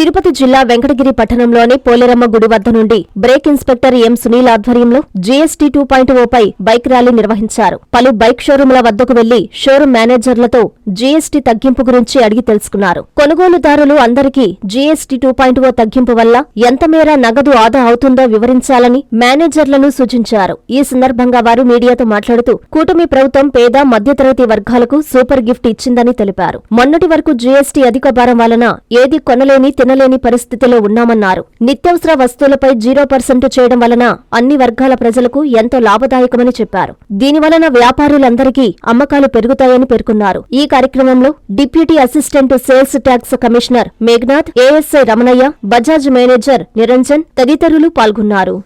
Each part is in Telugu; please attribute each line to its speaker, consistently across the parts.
Speaker 1: తిరుపతి జిల్లా వెంకటగిరి పట్టణంలోని పోలేరమ్మ గుడి వద్ద నుండి బ్రేక్ ఇన్స్పెక్టర్ ఎం సునీల్ ఆధ్వర్యంలో జీఎస్టీ టూ పాయింట్ ఓపై బైక్ ర్యాలీ నిర్వహించారు. పలు బైక్ షోరూంల వద్దకు వెళ్ళి షోరూం మేనేజర్లతో జీఎస్టీ తగ్గింపు గురించి అడిగి తెలుసుకున్నారు. కొనుగోలుదారులు అందరికీ జీఎస్టీ టూ పాయింట్ ఓ తగ్గింపు వల్ల ఎంత మేర నగదు ఆదా అవుతుందో వివరించాలని మేనేజర్లను సూచించారు. ఈ సందర్భంగా వారు మీడియాతో మాట్లాడుతూ కూటమి ప్రభుత్వం పేద మధ్యతరగతి వర్గాలకు సూపర్ గిఫ్ట్ ఇచ్చిందని తెలిపారు. మొన్నటి వరకు జీఎస్టీ అధిక భారం వలన ఏది కొనలేని తినలేని పరిస్థితిలో ఉన్నామన్నారు. నిత్యావసర వస్తువులపై జీరో పర్సెంట్ చేయడం వలన అన్ని వర్గాల ప్రజలకు ఎంతో లాభదాయకమని చెప్పారు. దీని వలన వ్యాపారులందరికీ అమ్మకాలు పెరుగుతాయని పేర్కొన్నారు. ఈ కార్యక్రమంలో deputy assistant sales tax commissioner Meghanath ASI Ramanaiah Bajaj manager Niranjan తదితరులు పాల్గొన్నారు.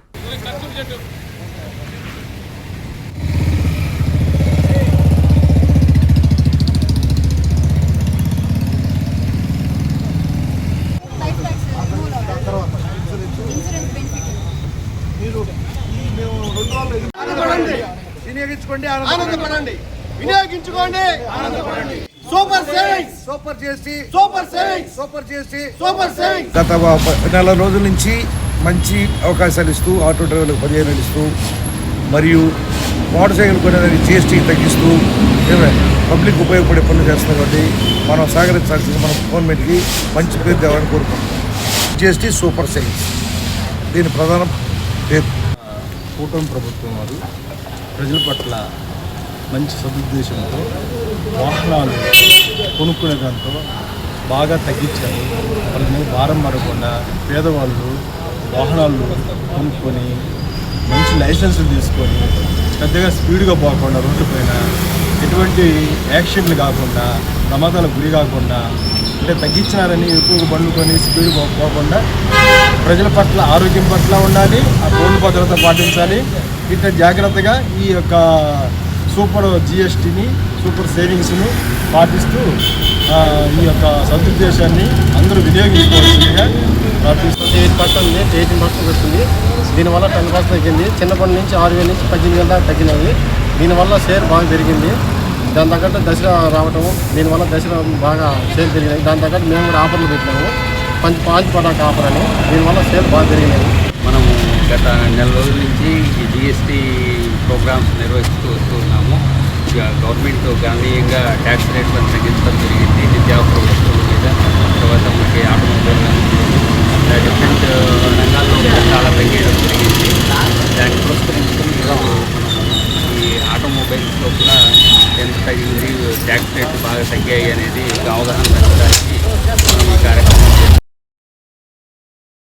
Speaker 2: మీరు మేము రెండు రోజులు ఎదురు-
Speaker 3: ఆనందపడండి.
Speaker 2: వినియోగించుకోండి
Speaker 3: ఆనందపడండి. వినియోగించుకోండి. ఆనందపడండి. సూపర్ సేవింగ్స్
Speaker 2: సూపర్ చేసి
Speaker 3: సూపర్ సేవింగ్స్
Speaker 2: సూపర్ చేసి
Speaker 3: సూపర్ సేవింగ్స్
Speaker 2: గత నెల రోజుల నుంచి మంచి అవకాశాలు ఇస్తూ ఆటో డ్రైవర్లకు పదిహేను ఇస్తూ మరియు మోటార్ సైకిల్ కొనేదానికి జిఎస్టీ తగ్గిస్తూ ఏమే పబ్లిక్ ఉపయోగపడే పనులు చేస్తున్నాం కాబట్టి మనం సహకరించాల్సింది మన గవర్నమెంట్కి మంచి పేరు తేవాలని కోరుకుంటున్నాం. GST super savings. దీని ప్రధాన పేరు
Speaker 4: కూటమి ప్రభుత్వం వారు ప్రజల పట్ల మంచి సదుద్దేశంతో వాహనాలు కొనుక్కునే దాంతో బాగా తగ్గించారు. వాళ్ళ మీద భారం పడకుండా పేదవాళ్ళు వాహనాలు కొనుక్కొని మంచి లైసెన్సులు తీసుకొని పెద్దగా స్పీడ్గా పోకుండా రోడ్డు పైన ఎటువంటి యాక్సిడెంట్లు కాకుండా ప్రమాదాలకు గురి కాకుండా అంటే తగ్గించినారని ఎక్కువ బండ్లు కొని స్పీడ్ పోకుండా ప్రజల పట్ల ఆరోగ్యం పట్ల ఉండాలి ఆ రోడ్డు భద్రత పాటించాలి. ఇట్లా జాగ్రత్తగా ఈ యొక్క సూపర్ జిఎస్టీని సూపర్ సేవింగ్స్ను పాటిస్తూ ఈ యొక్క సదుద్దేశాన్ని అందరూ వినియోగించుకోవాల్సిందిగా ప్రార్థిస్తుంది
Speaker 5: ఎయిట్ పర్సెంట్ నుంచి ఎయిటీన్ పర్సెంట్ వస్తుంది. దీనివల్ల టెన్ పర్సెంట్ తగ్గింది. చిన్నప్పటి నుంచి ఆరు వేల నుంచి పద్దెనిమిది వేల దాకా తగ్గినది దీనివల్ల షేర్ బాగా పెరిగింది. దాని తగ్గట్టు దసరా రావటము దీనివల్ల దసరా బాగా సేల్ పెరిగినాయి. దాని తగ్గట్టు మేము కూడా ఆఫర్లు పెట్టినాము. పంచి పాంచి పటాక్ ఆఫర్ అని దీనివల్ల సేల్ బాగా పెరిగినాయి.
Speaker 6: మనము గత నెల రోజుల నుంచి ఈ జిఎస్టీ ప్రోగ్రామ్స్ నిర్వహిస్తూ వస్తూ ఉన్నాము. గవర్నమెంట్ గణనీయంగా ట్యాక్స్ రేట్లను తగ్గించడం ట్యాక్స్ రేట్లు బాగా తగ్గాయి అనేది అవగాహన పెంచడానికి మనం ఈ కార్యక్రమం చేస్తున్నాం.